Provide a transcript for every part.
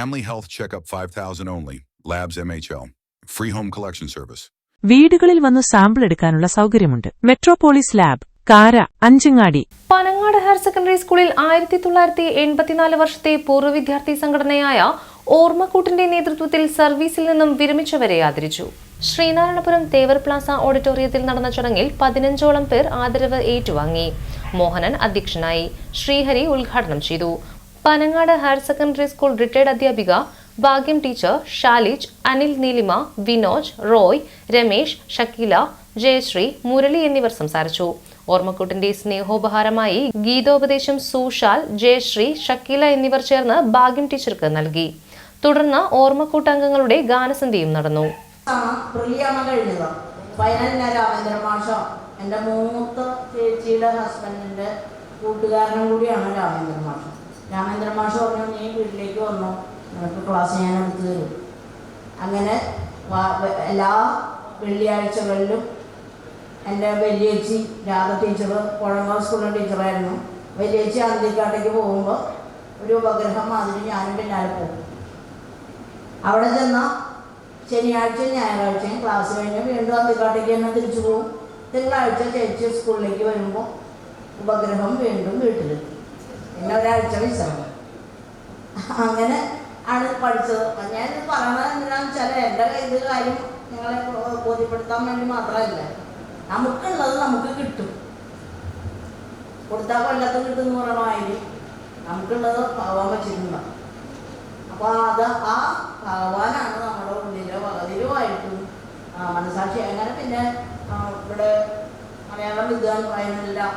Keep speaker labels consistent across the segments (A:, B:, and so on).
A: Family health checkup 5000 only. Labs MHL. Free home collection service.
B: വീടുകളിൽ വന്ന് sample എടുക്കാനുള്ള സൗകര്യമുണ്ട് മെട്രോപോളിസ് ലാബ് കാര അഞ്ചങ്ങാടി
C: പനങ്ങാട് ഹയർ സെക്കൻഡറി സ്കൂളിൽ ആയിരത്തി തൊള്ളായിരത്തി എൺപത്തിനാല് വർഷത്തെ പൂർവ വിദ്യാർത്ഥി സംഘടനയായ ഓർമ്മക്കൂട്ടിന്റെ നേതൃത്വത്തിൽ സർവീസിൽ നിന്നും വിരമിച്ചവരെ ആദരിച്ചു ശ്രീനാരായണപുരം തേവർ പ്ലാസ ഓഡിറ്റോറിയത്തിൽ നടന്ന ചടങ്ങിൽ പതിനഞ്ചോളം പേർ ആദരവ് ഏറ്റുവാങ്ങി മോഹനൻ അധ്യക്ഷനായി ശ്രീഹരി ഉദ്ഘാടനം ചെയ്തു Panangad higher secondary school retired അധ്യാപിക ഭാഗ്യം ടീച്ചർ ഷാലിജ് അനിൽ നീലിമ വിനോജ് റോയ് രമേശ് ഷക്കീല ജയശ്രീ മുരളി എന്നിവർ സംസാരിച്ചു. ഓർമ്മക്കൂട്ടിന്റെ സ്നേഹോപഹാരമായി ഗീതോപദേശം സൂഷാൽ ജയശ്രീ ഷക്കീല എന്നിവർ ചേർന്ന് ഭാഗ്യം ടീച്ചർക്ക് നൽകി. തുടർന്ന് ഓർമ്മക്കൂട്ടംഗങ്ങളുടെ ഗാനസന്ധ്യയും നടന്നു.
D: എന്റെ മൂത്ത ചേച്ചിയുടെ ഹസ്ബൻഡിന്റെ കൂട്ടുകാരനും കൂടിയാണ് രാമേന്ദ്ര മാഷ. രാമേന്ദ്ര മാഷ് പറഞ്ഞു നീ വീട്ടിലേക്ക് വന്നു. നിനക്ക് ക്ലാസ് ഞാൻ എടുത്തു തരും. അങ്ങനെ എല്ലാ വെള്ളിയാഴ്ചകളിലും എന്റെ വലിയേച്ചി രാധ ടീച്ചർ കുഴമ്പ സ്കൂളിലെ ടീച്ചറായിരുന്നു വലിയേച്ചി അന്തിക്കാട്ടേക്ക് പോകുമ്പോൾ ഒരു ഉപഗ്രഹം മാതിരി ഞാനും പിന്നാലെ പോകും. അവിടെ ചെന്ന ശനിയാഴ്ചയും ഞായറാഴ്ചയും ക്ലാസ് കഴിഞ്ഞ് വീണ്ടും അന്തിക്കാട്ടേക്ക് തന്നെ തിരിച്ചു പോകും. തിങ്കളാഴ്ച ചേച്ചി സ്കൂളിലേക്ക് വരുമ്പോൾ ഉപഗ്രഹം വീണ്ടും വീട്ടിലെത്തി. പിന്നെ ഒരാഴ്ച വിശ്രമം. അങ്ങനെ ആണ് പഠിച്ചത്. ഞാൻ പറയണത് എന്തിനാന്ന് വെച്ചാൽ എന്റെ ഇത് കാര്യം നിങ്ങളെ ബോധ്യപ്പെടുത്താൻ വേണ്ടി മാത്രമല്ല. നമുക്കുള്ളത് നമുക്ക് കിട്ടും. കൊടുത്താൽ കൊല്ലത്ത് കിട്ടും എന്ന് പറയണ മാതിരി നമുക്കുള്ളത് ഭഗവാൻ വെച്ചിട്ടുണ്ടാവും അപ്പോൾ അത് ആ ഭഗവാനാണ് നമ്മുടെ ഉള്ളിലെ വകതിരുവായിട്ടും മനസാക്ഷി. അങ്ങനെ പിന്നെ ഇവിടെ മലയാളം വിദ്വാൻ ആ,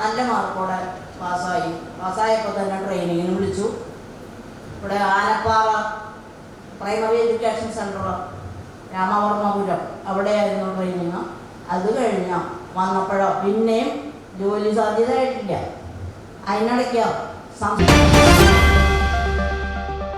D: നല്ല മാർക്കോടെ പാസ്സായി. പാസ്സായപ്പോൾ തന്നെ ട്രെയിനിങ്ങിന് വിളിച്ചു. ഇവിടെ Anappara primary education centre Ramavarmapuram. അവിടെയായിരുന്നു ട്രെയിനിങ്. അത് കഴിഞ്ഞ വന്നപ്പോഴോ പിന്നെയും ജോലി സാധ്യത ആയിട്ടില്ല അതിനിടയ്ക്കോ സംസ്ഥാന